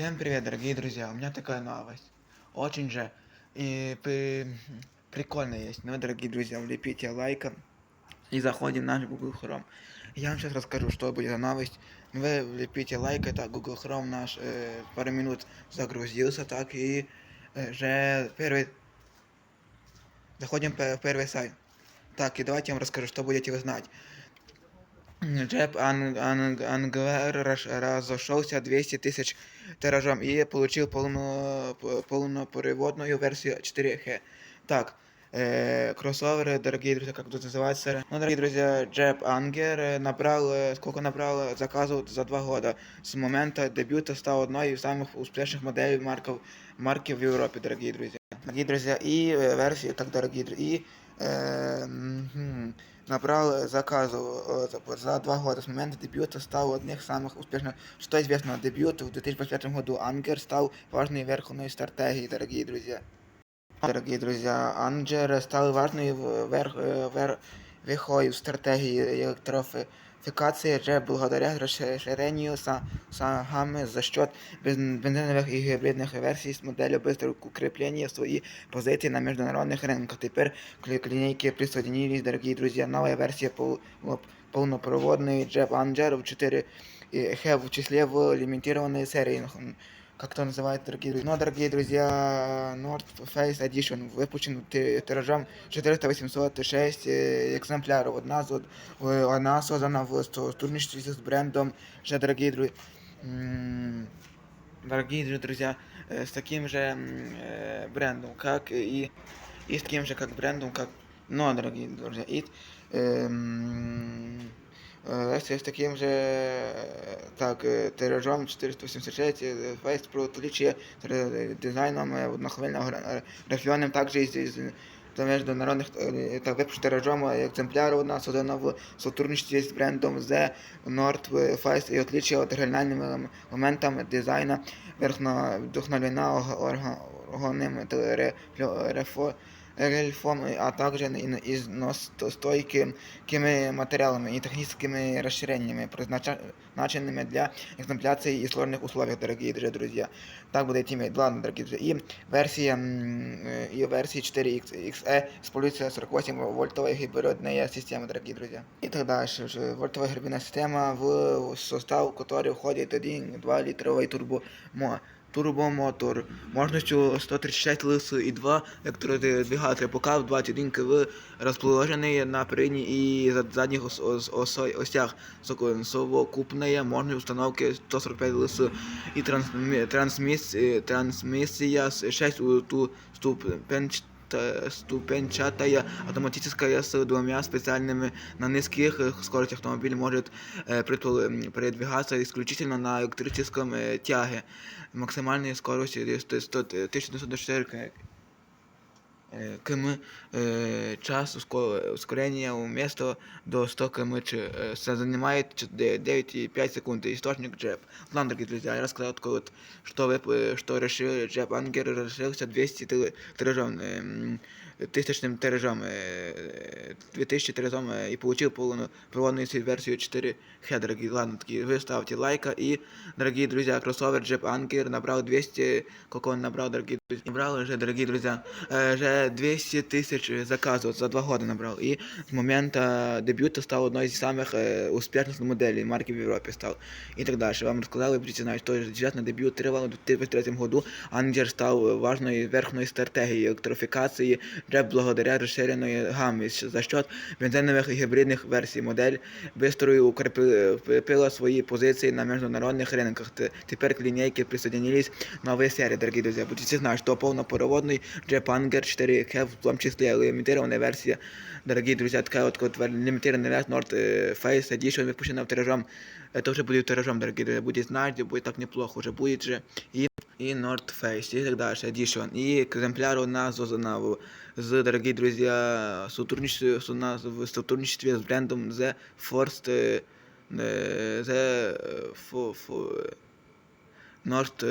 Всем привет, дорогие друзья! У меня такая новость. Очень же и при- прикольно есть. Ну, дорогие друзья, влепите лайка и заходим в наш Google Chrome. Я вам сейчас расскажу, что будет за новость. Вы влепите лайк, это Google Chrome наш э, пару минут загрузился, так и э, же первый... Заходим в первый сайт. Так, и давайте я вам расскажу, что будете вы знать. Джеб Ан- Ан- Англер раш- разошелся 200 тысяч тиражом и получил полно, п- полноприводную версию 4G. Так, э, кроссоверы, дорогие друзья, как тут называется? Ну, дорогие друзья, Джеб Ангер э, набрал, э, сколько набрал заказов за два года. С момента дебюта стал одной из самых успешных моделей марков, марки в Европе, дорогие друзья. Дорогие друзья, и э, версии, так, дорогие друзья, и э, мгм, набрал заказов э, за- за два года с момента дебюта стал одним из самых успешных. Что известно о дебюте, в 2025 году Ангер стал важной верховной стратегией, дорогие друзья. Дорогие друзья, Ангер стал важной в- верх, э, вер, верхой в стратегии электрификации же благодаря расширению са- сагамы за счет бен- бензиновых и гибридных версий с моделью быстрого укрепления своей позиции на международных рынках. Теперь к ли- к линейке присоединились, дорогие друзья, новая версия пол- лоп- полнопроводный Джеб Анджер в 4 Х в числе в лимитированной серии. Как это называется, дорогие друзья? Но, дорогие друзья, North Face Edition выпущен ти- тиражом 400-806 э, экземпляров. Одна, э, она создана в сотрудничестве с брендом, же, дорогие друзья, дорогие же друзья, э, с таким же э, брендом, как и, и с таким же как брендом, как, но, дорогие друзья, и эм, э, с, с таким же, э, так, э, тиражом 486, э, Face Pro отличие с ре- дизайном э, вдохновенного гра- графионом, также из, из до международных э, так, выпущен тиражом э, экземплярів одна создана в сотрудничестве з брендом The North Face і отличие от оригінальними моментами дизайну верхно вдохновлена органним рельефом, а также и- износостойкими материалами и техническими расширениями, предназначенными для эксплуатации и сложных условиях, дорогие друзья, друзья. Так будет иметь. Ладно, дорогие друзья. И версия, м, э, и версии 4XE используется 48 вольтовая гибридная система, дорогие друзья. И так дальше. Уже Вольтовая гибридная система, в состав которой входит 1,2 литровый турбо турбомотор мощностью 136 лис і 2 электродвигателя, пока в 21 кВ розположений на передней и задних ос- ос- осо- осях. Совокупная мощность установки 145 лис і трансми е, 6 ступенч та- ступенчатая автоматическая с двумя специальными на низких э, скоростях автомобиль может э, предпол- м, передвигаться исключительно на электрическом э, тяге. Максимальная скорость э, сто- сто- 1904 к- э, км э, час уско- ускорения вместо до 100 км ч- э, с- занимает ч- де- 9,5 секунд. Источник джеб. Ладно, дорогие друзья, я рассказал такое вот, что, вы, э, что решил джеб Ангер решился 200 тыл- тиражом, эм, тысячным тиражом, э, 2000 тиражом э, и получил полную проводную версию 4 х дорогие. Ладно, такие, вы ставьте лайка и, дорогие друзья, кроссовер джеб Ангер набрал 200, сколько он набрал, дорогие друзья? Набрал уже, дорогие друзья, э, 200 тысяч заказов за два года набрав і с момента дебюта став одной з самых е, успішних моделей марки в Европе став і так дальше. Вам рассказали, будете знать, что бюджетный дебют тривало у 2023 году. Анджер став важною верхньою стратегією електрифікації вже благодаря розширеної гамі за счет бензинових і гібридних версій модель вистрою укріпила свої позиції на міжнародних ринках. Тепер к лінійки присоединились нові серії, дорогі друзі. Будете знати, що повнопроводний Jeep Anger 4 серії Have, в тому числі лімітирована версія. Дорогі друзі, така от, от лімітирована версія Nord Face Edition випущена в тиражом. Это уже будет тиражом, дорогие друзья, будет знать, будет так неплохо, уже будет же. И и North Face, и так дальше, Edition. И экземпляр у нас зазонаву. З, дорогие друзья, сотрудничество, у нас в сотрудничестве с брендом The Forced The, the, for, for, North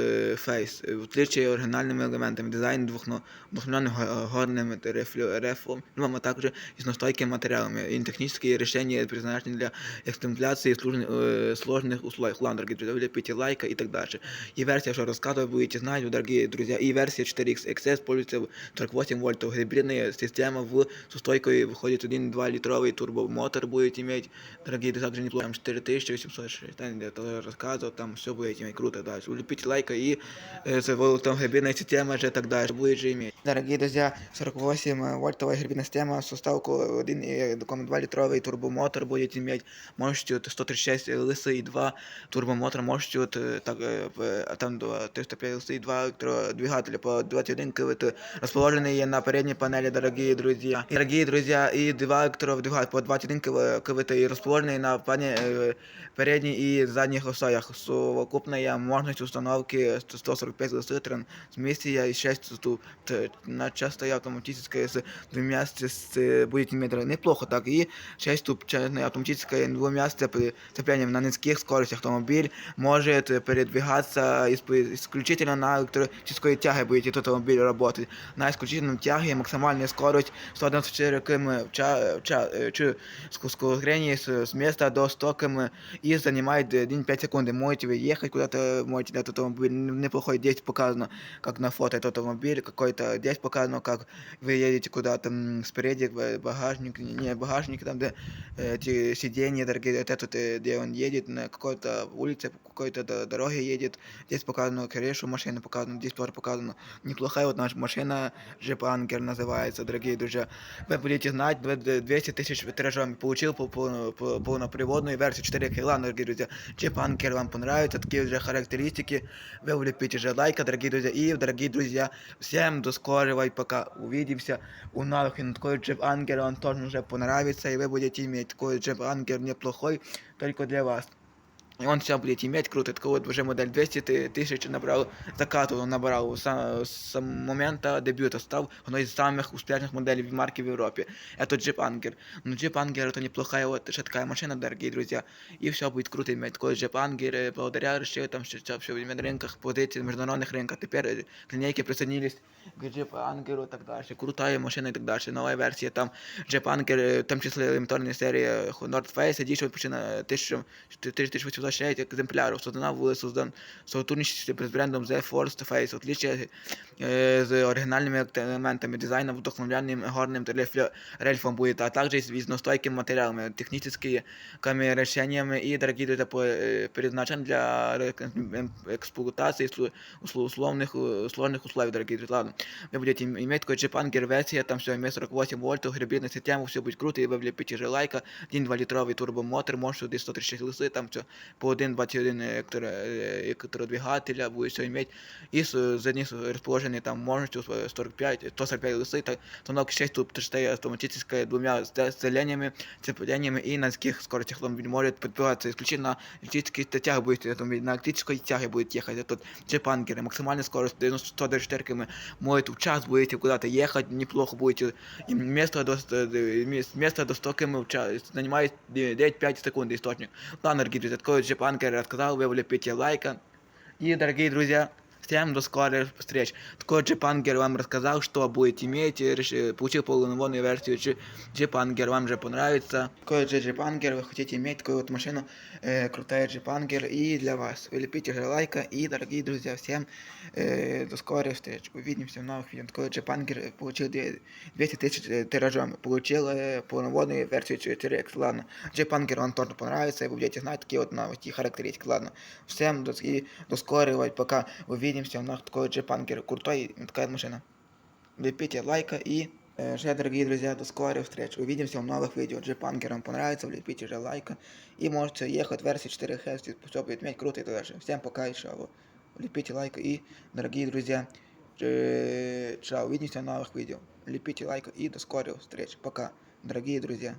Face, в отличие оригінальними елементами дизайн двохно- двухмільйонним горним рефлом, а також існostойкими матеріалами. І технічні рішення призначені для експлементації сложних, сложних условиях. Ладно, дорогие друзья, влепите лайка и так дальше. И версия, что рассказываю, будете знать, дорогие друзья. И версия 4X XS используется в 48 вольтов. Гибридная система в с устойкой выходит 1,2 литровый турбомотор будет иметь. Дорогие, друзья, также неплохо. Там 4800 штанин, я тоже рассказывал, там все будете иметь. Круто, да. Влепите лайка и э, с волтом гибридная система же так дальше будет же иметь. Дорогие друзья, 48 вольтовая гибридная система с уставку 1,2 литровый турбомотор будет иметь мощностью 136 лисы и 2 турбомотор мощностью от, э, так, э, в- а там до 305 лисы и 2 электродвигателя по 21 кВт, расположенные на передней панели, дорогие друзья. И, дорогие друзья, и 2 электродвигателя по 21 кв- кВт и расположенные на пане, э, передней и задних осях. Совокупная мощность установки 145 лисы, трансмиссия и 6 ступ. Т- На частой автоматической с двумя с, с- будет иметь неплохо так и 6 ступчатной автоматической двумя сцеп- сцеплениями на низких скоростях автомобиль может э, передвигаться исп- исключительно на электрической тяге будет этот автомобиль работать. На исключительном тяге максимальная скорость 194 км в ча- в ча- э, ч- с ускорение с, с места до 100 км и занимает э, 1,5 секунды. Можете вы ехать куда-то, можете этот автомобиль н- неплохой здесь показано, как на фото этот автомобиль какой-то здесь показано, как вы едете куда-то м, спереди в багажник, не багажник, там где э, эти сиденья дорогие, вот этот, э, где он едет, на какой-то улице, по какой-то до- дороге едет, здесь показано крышу машины, показано, здесь тоже показано. Неплохая вот наша машина, Jeep Anker называется, дорогие друзья. Вы будете знать, две- две- 200 тысяч тиражом получил по, полно- по- полноприводную версию 4 кг, дорогие друзья. Jeep Anker вам понравится, такие уже характеристики. Вы влепите же лайка, дорогие друзья. И, дорогие друзья, всем до скорого и пока увидимся. У новых и такой Jeep Anker вам тоже уже понравится, и вы будете иметь такой Jeep Anker неплохой, только для вас. И он себя будет иметь круто. Это вот модель 200 тысяч набрав закатывал, набрал с, с момента дебюта. Стал одной из самых успешных моделей марки в Европе. Это Jeep Anger. Но ну, Jeep Anger это неплохая вот шаткая машина, дорогие друзья. И все будет круто иметь. Такой Jeep Anger, е, благодаря решил там все, все, все на рынках, позиции, международных ринках, Теперь е, к присоединились к Jeep Anger и так дальше. Крутая машина и так дальше. Новая версія там Jeep Anger, е, в тому числі лімітарні серії North Face, дійшов починає 1800 226 egzemplarów. Sotona wóz dan soturniczy przez brandom The Forest Face. Odliczę z oryginalnymi elementami designu, wdохновлянnym горним рельфом будет, а также с видностойким материалами, техническими решениями и дорогие предназначены для эксплуатации ем, ем, условных, е, условных условий, дорогие друзья. Ладно, вы будете иметь какой-то гервесия, там все имеет 48 вольт, гибридная система, все будет круто, и вы влепите же лайка, 1-2 литровый турбомотор, может 136 лисы, там все по 1,21 електро- э, электродвигателя будет все иметь, и с задних расположений там мощностью 45, 145 лисы, так, установка 6 тут автоматическая двумя сцеплениями, сцеплениями и на низких скоростях автомобиль может подбираться исключительно на электрической тяге будет автомобиль, на электрической тяге будет ехать этот Jeep Anker, максимальная скорость 94 км, может в час будете куда-то ехать, неплохо будете, и место до, ст- э, мес- место до 100 км в час занимает 9-5 секунд источник. Ладно, дорогие друзья, такой Jeep рассказал, вы влепите лайка. И, дорогие друзья, всем до скорых встреч. Такой Jeep Anker вам рассказал, что будет иметь, э, реш- э, получил полноводную версию Jeep Jeep Anker, вам же понравится. Такой же Jeep Anker, вы хотите иметь такую вот машину, э, крутая Jeep Anker, и для вас. Вы лепите же лайка, и, дорогие друзья, всем э, до скорых встреч. Увидимся в новых видео. Такой Jeep Anker получил две- 200 тысяч э, тиражом, получил э, полноводную версию 4X, ладно. Jeep Anker вам тоже понравится, и вы будете знать такие вот новости и характеристики, ладно. Всем до, и до скорого, и пока увидимся в новых такой Jeep Anker, крутой такая машина. Лепите лайка и э, же, дорогие друзья, до скорых встреч. Увидимся в новых видео. Jeep Anker вам понравится, влепите же лайка. И можете ехать в версии 4H, все будет иметь круто и так дальше. Всем пока еще. Лепите лайка и, дорогие друзья, э, чао, увидимся в новых видео. Лепите лайка и до скорых встреч. Пока, дорогие друзья.